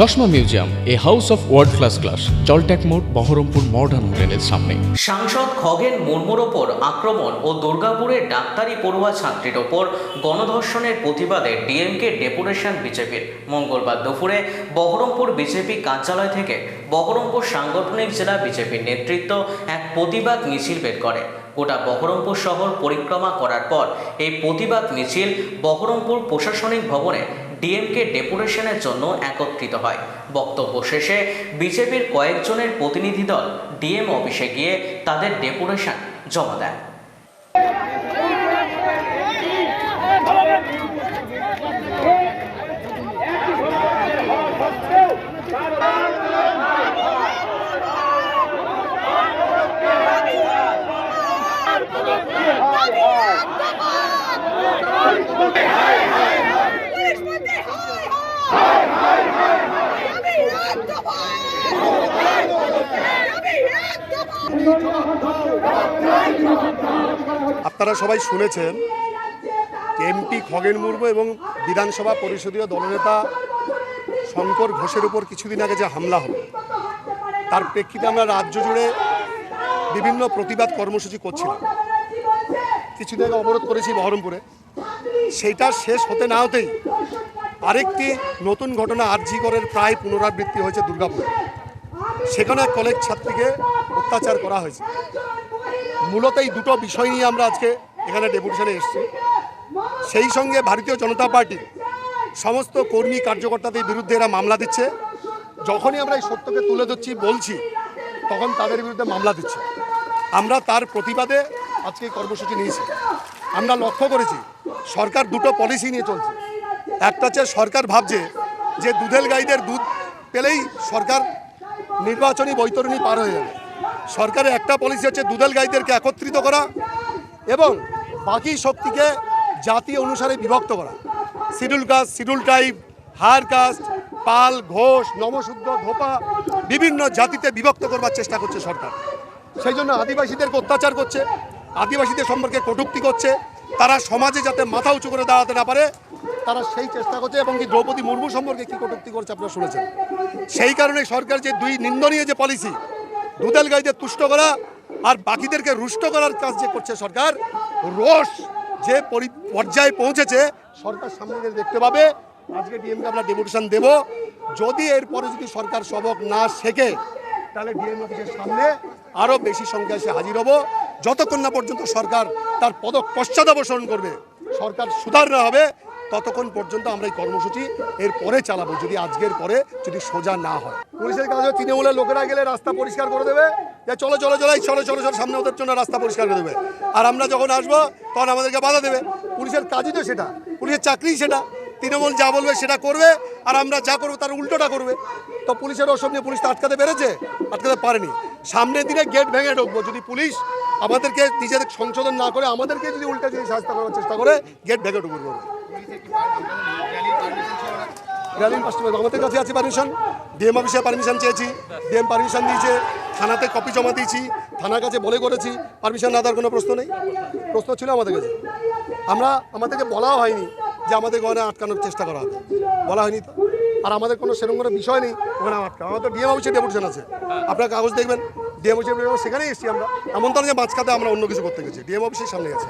চশমা museum, a house of world class class জলট্যাক মোড়, Baharampur modern হোটেলের সামনে। সাংসদ খগেন মুর্মুর ওপর আক্রমণ ও দুর্গাপুরের ডাক্তারি পড়ুয়া ছাত্রীর ওপর গণধর্ষণের প্রতিবাদে ডিএমকে ডেপুটেশন বিজেপির। মঙ্গলবার দুপুরে বহরমপুর বিজেপি কার্যালয় থেকে বহরমপুর সাংগঠনিক জেলা বিজেপির নেতৃত্ব এক প্রতিবাদ মিছিল বের করে। গোটা বহরমপুর শহর পরিক্রমা করার পর এই প্রতিবাদ মিছিল বহরমপুর প্রশাসনিক ভবনে ডিএমকে ডেপুটেশনের জন্য একত্রিত হয়। বক্তব্য শেষে বিজেপির কয়েকজনের প্রতিনিধি দল ডিএম অফিসে গিয়ে তাদের ডেপুটেশন জমা দেয় পুলিশ মন্ত্রী হায় হায় আমি এক দফা আমি এক দফা আপনারা সবাই শুনেছেন এমপি খগেন মুর্মু এবং বিধানসভা পরিষদীয় দলনেতা শঙ্কর ঘোষের উপর কিছুদিন আগে যে হামলা হলো তার প্রেক্ষিতে আমরা রাজ্য জুড়ে বিভিন্ন প্রতিবাদ কর্মসূচি করছিলাম। কিছুদিন আগে অবরোধ করেছি বহরমপুরে। সেইটা শেষ হতে না হতেই আরেকটি নতুন ঘটনা আর্জি করের প্রায় পুনরাবৃত্তি হয়েছে দুর্গাপুরে। সেখানে কলেজ ছাত্রীকে অত্যাচার করা হয়েছে। মূলত এই দুটো বিষয় নিয়ে আমরা আজকে এখানে ডেপুটেশনে এসেছি। সেই সঙ্গে ভারতীয় জনতা পার্টি সমস্ত কর্মী কার্যকর্তাদের বিরুদ্ধে এরা মামলা দিচ্ছে। যখনই আমরা এই সত্যকে তুলে ধরছি, বলছি, তখন তাদের বিরুদ্ধে মামলা দিচ্ছে। আমরা তার প্রতিবাদে আজকে কর্মসূচি নিয়েছি। আমরা লক্ষ্য করেছি, সরকার দুটো পলিসি নিয়ে চলছে। একটা হচ্ছে সরকার ভাবছে যে দুধেল গাইদের দুধ পেলেই সরকার নির্বাচনী বৈতরণী পার হয়ে যাবে। সরকারের একটা পলিসি হচ্ছে দুধেল গাইদেরকে একত্রিত করা এবং বাকি শক্তিকে জাতি অনুসারে বিভক্ত করা। Schedule caste schedule tribe higher caste, Pal, Ghosh Namasudra ধোপা বিভিন্ন জাতিতে বিভক্ত করবার চেষ্টা করছে সরকার। সেই জন্য আদিবাসীদেরকে অত্যাচার করছে, আদিবাসীদের সম্পর্কে কটূক্তি করছে, তারা সমাজে যাতে মাথা উঁচু করে দাঁড়াতে না পারে তারা সেই চেষ্টা করছে এবং কি দ্রৌপদী মুর্মু সম্পর্কে কী কটূক্তি করছে আপনারা শুনেছেন? সেই কারণে সরকার যে দুই নিন্দনীয় যে পলিসি দুধেল গাইদের তুষ্ট করা আর বাকিদেরকে রুষ্ট করার কাজ যে করছে সরকার, রোষ যে পর্যায়ে পৌঁছেছে, সরকার সামনে দেখতে পাবে। আজকে ডিএমকে আমরা ডেপুটেশন দেব। যদি এরপরে যদি সরকার সবক না শেখে, তাহলে ডিএম অফিসের সামনে আরও বেশি সংখ্যায় এসে হাজির হব। যতক্ষণ না পর্যন্ত সরকার তার পদক পশ্চাদাবসরণ করবে, সরকার সুধার না হবে। ততক্ষণ পর্যন্ত আমরা এই কর্মসূচি এর পরে চালাবো, যদি আজকের পরে যদি সোজা না হয়। পুলিশের কাজ হচ্ছে তৃণমূলের লোকেরা গেলে রাস্তা পরিষ্কার করে দেবে। যে চলো চলো চলো চলো চলো চলো, সামনে ওদের জন্য রাস্তা পরিষ্কার করে দেবে। আর আমরা যখন আসব, তখন আমাদেরকে বাধা দেবে। পুলিশের কাজই তো সেটা। পুলিশের চাকরি সেটা। তৃণমূল যা বলবে সেটা করবে, আর আমরা যা করব তার উল্টোটা করবে। তো পুলিশের ওসব নিয়ে পুলিশ তো আটকাতে পেরেছে? আটকাতে পারেনি। সামনের দিনে গেট ভেঙে ঢুকবো। যদি পুলিশ আমাদেরকে নিজেদের সংশোধন না করে আমাদেরকে যদি উল্টা যদি সাহায্য করার চেষ্টা করে, গেট ভেঙে ঢুকবো। র্যালিং পাস আমাদের কাছে আছে পারমিশন ডিএম অফিসে পারমিশন চেয়েছি। ডিএম পারমিশন দিয়েছে, থানাতে কপি জমা দিয়েছি, থানার কাছে বলে করেছি পারমিশন না দেওয়ার কোনো প্রশ্ন নেই। প্রশ্ন ছিল আমাদের কাছে। আমরা, আমাদেরকে বলাও হয়নি যে আমাদের ওখানে আটকানোর চেষ্টা করা হবে। বলা হয়নি আর আমাদের কোনো সেরকম কোনো বিষয় নেই, ওখানে আটকা। আমাদের ডিএম অফিসে ডেপুটেশন আছে। আপনার কাগজ দেখবেন। ডিএম অফিসে সেখানেই এসেছি আমরা। এমন তো যে মাঝখাতে আমরা অন্য কিছু করতে গেছি। ডিএম অফিসের সামনে আছে।